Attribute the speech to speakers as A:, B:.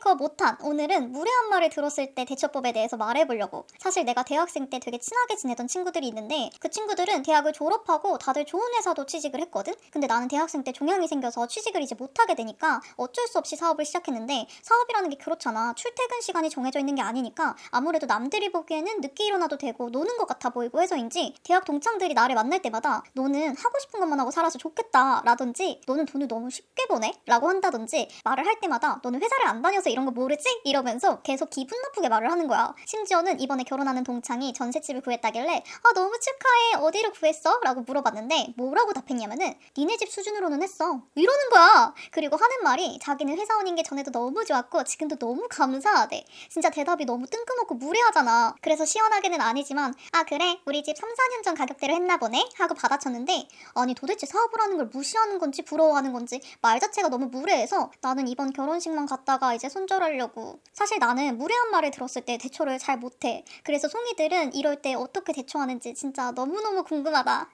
A: 메이크업 못한 오늘은 무례한 말을 들었을 때 대처법에 대해서 말해보려고. 사실 내가 대학생 때 되게 친하게 지내던 친구들이 있는데 그 친구들은 대학을 졸업하고 다들 좋은 회사도 취직을 했거든? 근데 나는 대학생 때 종양이 생겨서 취직을 이제 못하게 되니까 어쩔 수 없이 사업을 시작했는데 사업이라는 게 그렇잖아. 출퇴근 시간이 정해져 있는 게 아니니까 아무래도 남들이 보기에는 늦게 일어나도 되고 노는 것 같아 보이고 해서인지 대학 동창들이 나를 만날 때마다 너는 하고 싶은 것만 하고 살아서 좋겠다 라든지 너는 돈을 너무 쉽게 버네? 라고 한다든지 말을 할 때마다 너는 회사를 안 다녀서 이런 거 모르지? 이러면서 계속 기분 나쁘게 말을 하는 거야. 심지어는 이번에 결혼하는 동창이 전셋집을 구했다길래 아 너무 축하해 어디로 구했어? 라고 물어봤는데 뭐라고 답했냐면은 니네 집 수준으로는 했어 이러는 거야. 그리고 하는 말이 자기는 회사원인 게 전에도 너무 좋았고 지금도 너무 감사하대. 진짜 대답이 너무 뜬금없고 무례하잖아. 그래서 시원하게는 아니지만 아 그래 우리 집 3, 4년 전 가격대로 했나 보네 하고 받아쳤는데 아니 도대체 사업을 하는 걸 무시하는 건지 부러워하는 건지 말 자체가 너무 무례해서 나는 이번 결혼식만 갔다가 이제 손절하려고. 사실 나는 무례한 말을 들었을 때 대처를 잘 못해. 그래서 송이들은 이럴 때 어떻게 대처하는지 진짜 너무너무 궁금하다